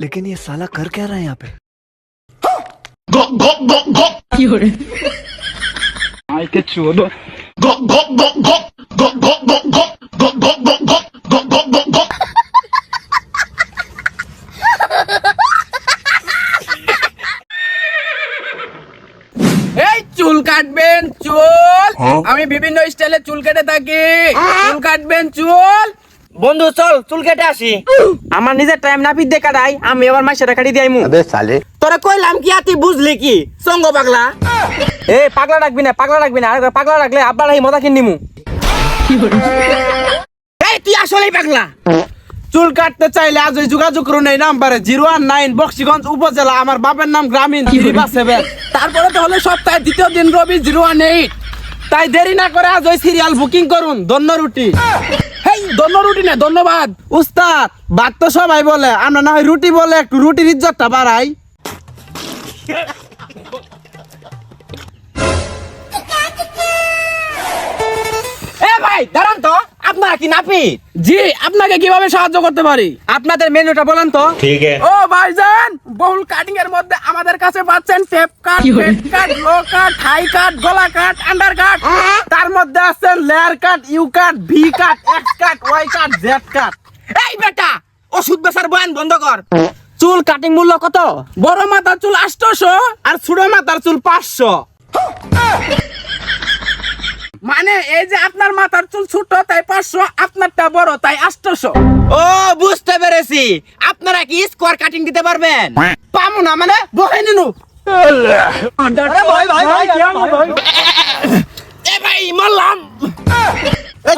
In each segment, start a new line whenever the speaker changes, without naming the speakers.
लेकिन ये साला कर क्या रहा है यहाँ पे?
गो गो गो गो। के गो गो गो गो गो गो गो। কাটবেন চুল। আমি বিভিন্ন স্টাইলে চুল কেটে থাকি। চুল কাটবেন চুল।
বন্ধু চল চুল কেটে আসি। আমার নিজের টাইম না কাটাই আমি এবার মাসে কাটি
দিই
তোরা কইলাম কি আতি বুঝলি কি? সঙ্গ পাগলা। এ পাগলা রাখবি না পাগলা রাখবি না। আর পাগলা রাখলে আব্বা মজা কিনি মু
এই তুই আসলেই পাগলা। চুল কাটতে চাইলে আজই যোগাযোগ করুন এই নাম্বারে জিরো ওয়ান নাইন বক্সিগঞ্জ উপজেলা আমার বাবার নাম গ্রামীণ তারপরে তো হলে সপ্তাহে দ্বিতীয় দিন রবি জিরো ওয়ান এইট। তাই দেরি না করে আজ ওই সিরিয়াল বুকিং করুন দন্য রুটি। হেই দন্য রুটি না, ধন্যবাদ। উস্তাদ, বাদ তো সবাই বলে, আমরা না হয় রুটি বলে একটু রুটির ইজ্জতটা বাড়াই।
এ ভাই আপনারা কি নাপি
জি আপনাকে কীভাবে সাহায্য করতে পারি?
আপনাদের মেনুটা বলেন তো।
ও ভাইজান বহুল কাটিং এর মধ্যে আমাদের কাছে পাচ্ছেন টেপ কাট পেট কাট লো কাট হাই কাট গলা কাট আন্ডার কাট তার মধ্যে আছে layer cut U cut V cut X cut Y cut Z cut
এই বেটা ওষুধ বেচার বয়ান বন্ধ কর। চুল কাটিং মূল্য কত?
বড় মাথার চুল আটশোশো আর ছোট মাথার চুল পাঁচশো। এই যে আপনার মাথার চুল ছোট তাই পাঁচশো আপনারটা বড় তাই আটশোশো
ও বুঝতে পেরেছি। আপনারা কি স্কোয়ার কাটিং দিতে পারবেন?
পামু না মানে বহে নিনু। এ ভাই মারলাম।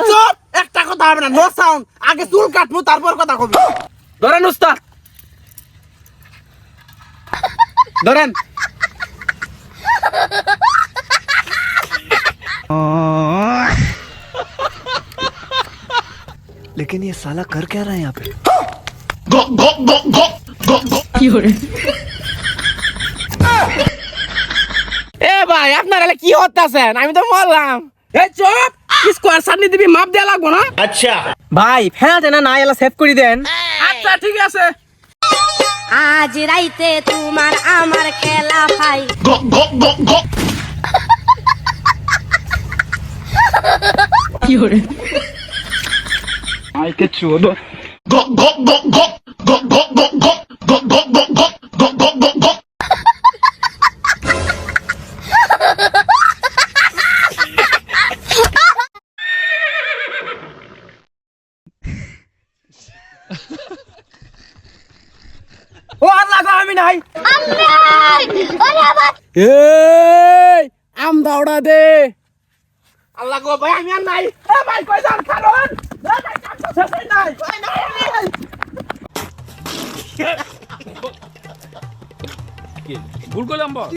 চুপ। একটা কথা হবে না নো সাউন্ড আগে চুল কাটবো তারপর কথা কবি। ধরেন উস্তাদ। ধরেন।
लेकिन ये साला कर क्या रहा है यहाँ पे
এ ভাই আপনারা এলা কি হতাছেন আমি তো মরলাম এ চুপ স্কোয়ার সামনে দিবি মাপ দেওয়া লাগবো না
ভাই ফেনাতে না না এলা সেভ করে দেন
আচ্ছা ঠিক আছে
আজ রাইতে তোমার আমার খেলা ভাই
ও আল্লাহ গো, আমি নাই।
এই আম দাওড়া দে। আল্লাহ গো ভাই আমি আর নাই। এ ভাই কই যান কারণ ভুল করলাম বল।